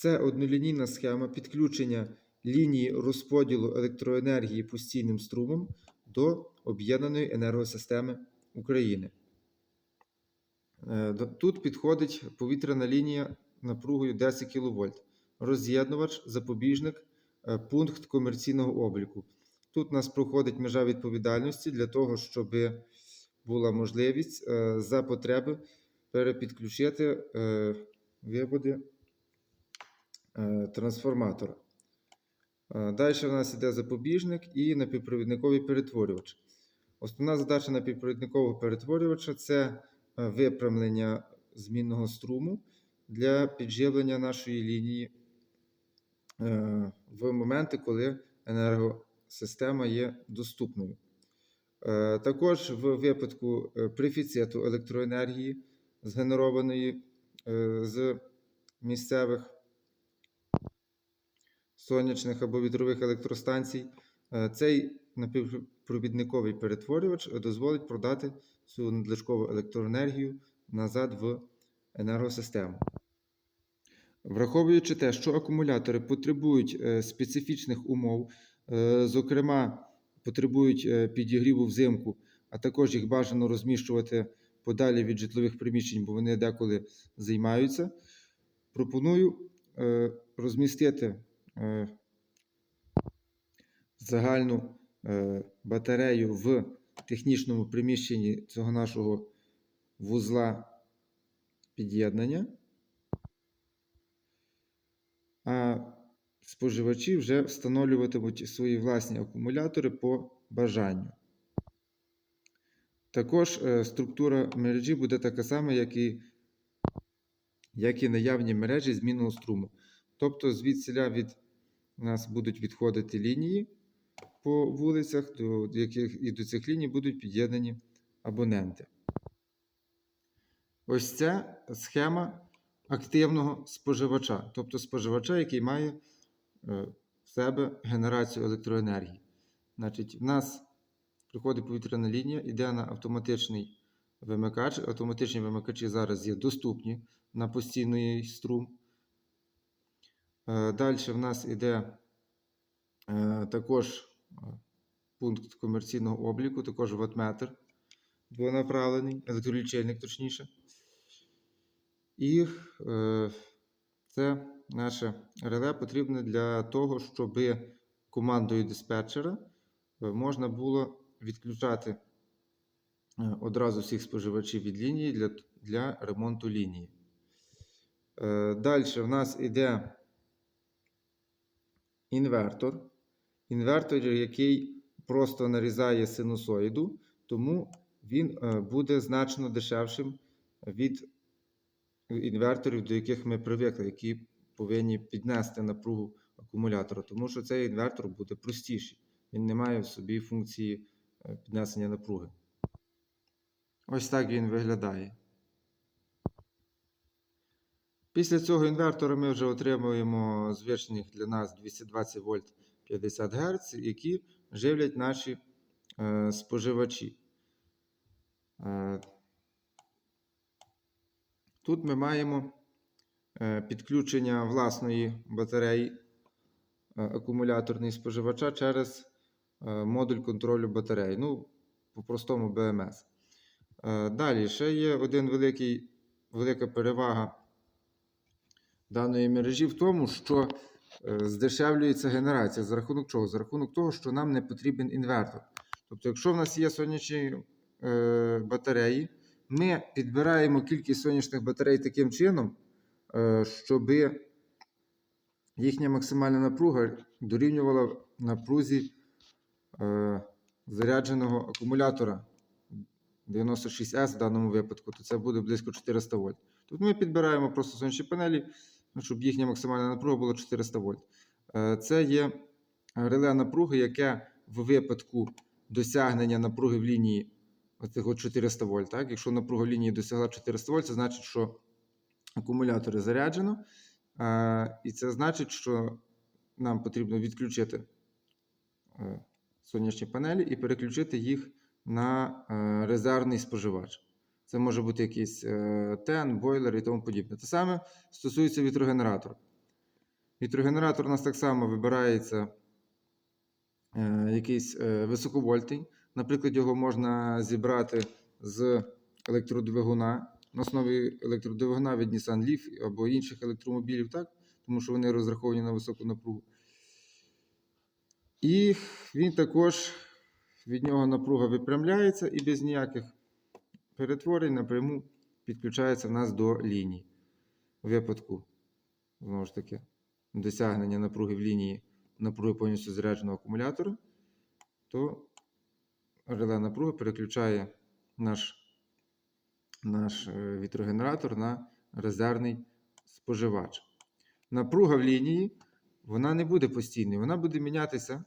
Це однолінійна схема підключення лінії розподілу електроенергії постійним струмом до об'єднаної енергосистеми України. Е, Тут підходить повітряна лінія напругою 10 кВт, роз'єднувач, запобіжник, е, пункт комерційного обліку. Тут у нас проходить межа відповідальності для того, щоб була можливість е, за потреби перепідключити виводи трансформатора. Далі в нас йде запобіжник і напівпровідниковий перетворювач. Основна задача напівпровідникового перетворювача це е, випрямлення змінного струму для підживлення нашої лінії е, в моменти, коли енергосистема є доступною. Е, Також в випадку е, префіциту електроенергії, згенерованої е, з місцевих сонячних або вітрових електростанцій, е, цей напівпровідниковий перетворювач дозволить продати цю надлишкову електроенергію назад в енергосистему. Враховуючи те, що акумулятори потребують е, специфічних умов, е, зокрема, потребують підігріву взимку, а також їх бажано розміщувати подалі від житлових приміщень, бо вони деколи займаються. Пропоную розмістити загальну е, батарею в технічному приміщенні цього нашого вузла під'єднання. А споживачі вже встановлюватимуть свої власні акумулятори по бажанню. Також е, структура мережі буде така сама, як і, як і наявні мережі змінного струму. Тобто, звідсіля від нас будуть відходити лінії по вулицях, до яких і до цих ліній будуть під'єднані абоненти. Ось це схема активного споживача, тобто споживача, який має е, в себе генерацію електроенергії. Значить, в нас приходить повітряна лінія, йде на автоматичний вимикач. Автоматичні вимикачі зараз є доступні на постійний струм. Далі в нас йде е, також е, пункт комерційного обліку, також ватметр двонаправлений, електролічильник точніше. І е, це наше реле потрібне для того, щоб командою диспетчера е, можна було відключати е, одразу всіх споживачів від лінії для, для ремонту лінії. Е, Далі в нас йде інвертор. Інвертор, який просто нарізає синусоїду, тому він е, буде значно дешевшим від інверторів, до яких ми привикли, які повинні піднести напругу акумулятора, тому що цей інвертор буде простіший. Він не має в собі функції е, піднесення напруги. Ось так він виглядає. Після цього інвертора ми вже отримуємо звичних для нас 220 вольт 50 Гц, які живлять наші е, споживачі. Е, Тут ми маємо е, підключення власної батареї е, акумуляторної споживача через е, модуль контролю батарей. Ну, по-простому BMS. Е, Далі ще є один великий, велика перевага даної мережі в тому, що е, здешевлюється генерація. За рахунок чого? За рахунок того, що нам не потрібен інвертор. Тобто, якщо в нас є сонячні е, батареї, ми підбираємо кількість сонячних батарей таким чином, е, щоб їхня максимальна напруга дорівнювала напрузі зарядженого акумулятора 96С в даному випадку, то це буде близько 400 вольт. Тут ми підбираємо просто сонячні панелі, щоб їхня максимальна напруга була 400 вольт. Е, Це є реле напруги, яке в випадку досягнення напруги в лінії от 400 вольт. Так? Якщо напруга в лінії досягла 400 вольт, це значить, що акумулятори заряджено. Е, І це значить, що нам потрібно відключити е, сонячні панелі і переключити їх на е, резервний споживач. Це може бути якийсь е, тен, бойлер і тому подібне. Те саме стосується вітрогенератора. Вітрогенератор у нас так само вибирається е, якийсь е, високовольтний. Наприклад, його можна зібрати з електродвигуна на основі електродвигуна від Nissan Leaf або інших електромобілів, так? тому що вони розраховані на високу напругу. І він також від нього напруга випрямляється і без ніяких перетворень напряму підключається в нас до лінії. У випадку, знову ж таки, досягнення напруги в лінії напруги повністю зарядженого акумулятора, то реле напруги переключає наш, наш е, вітрогенератор на резервний споживач. Напруга в лінії вона не буде постійною, вона буде мінятися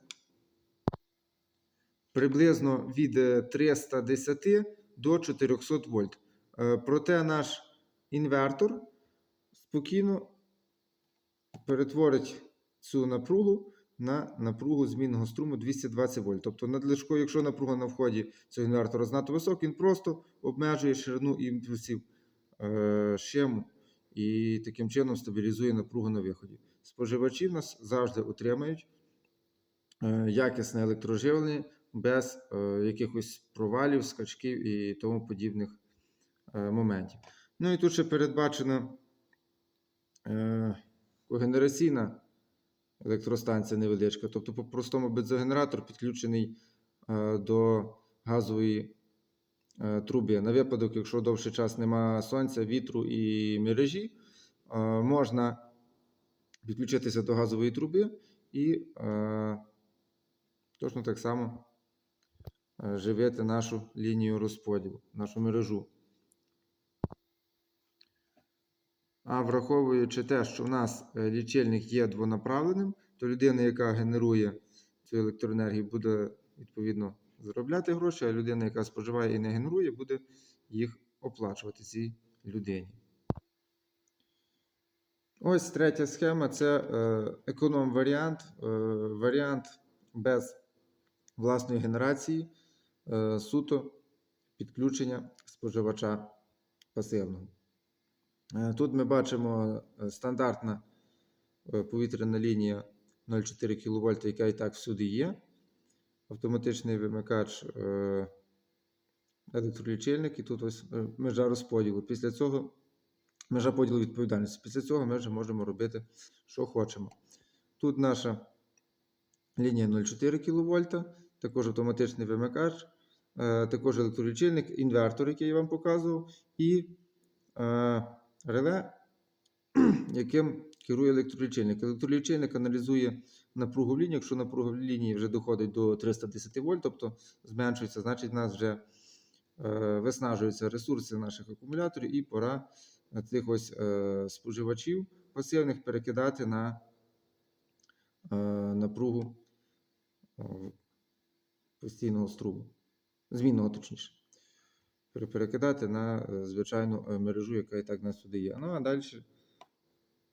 приблизно від е, 310 до 400 вольт. Е, Проте наш інвертор спокійно перетворить цю напругу на напругу змінного струму 220 вольт. Тобто надлишково, якщо напруга на вході цього інвертора занадто висока, він просто обмежує ширину імпульсів е, щему і таким чином стабілізує напругу на виході. Споживачі в нас завжди отримають е, якісне електроживлення без е, якихось провалів, скачків і тому подібних е, моментів. Ну і тут ще передбачена е, когенераційна електростанція невеличка. Тобто, по-простому бензогенератор підключений до газової труби. На випадок, якщо довший час немає сонця, вітру і мережі, можна підключитися до газової труби і точно так само живити нашу лінію розподілу, нашу мережу. А враховуючи те, що в нас е, лічильник є двонаправленим, то людина, яка генерує цю електроенергію, буде відповідно заробляти гроші, а людина, яка споживає і не генерує, буде їх оплачувати цій людині. Ось третя схема це е, економ-варіант, е, варіант без власної генерації, е, суто підключення споживача пасивного. Е, Тут ми бачимо е, стандартна е, повітряна лінія 0,4 кВт, яка і так всюди є. Автоматичний вимикач е, електролічильник, і тут ось е, межа розподілу. Після цього межа поділу відповідальності. Після цього ми вже можемо робити, що хочемо. Тут наша лінія 0,4 кВт, також автоматичний вимикач, е, також електролічильник, інвертор, який я вам показував, і е, реле, яким керує електролічильник. Електролічильник аналізує напругу в лінії. Якщо напруга в лінії вже доходить до 310 вольт, тобто зменшується, значить в нас вже е, виснажуються ресурси наших акумуляторів, і пора цих ось споживачів пасивних перекидати на напругу постійного струму, змінного точніше. Перекидати на е, звичайну е, мережу, яка і так нас сюди є. Ну а далі,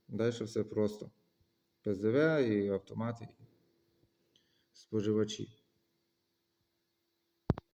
далі все просто. ПЗВ і автомати, і споживачі.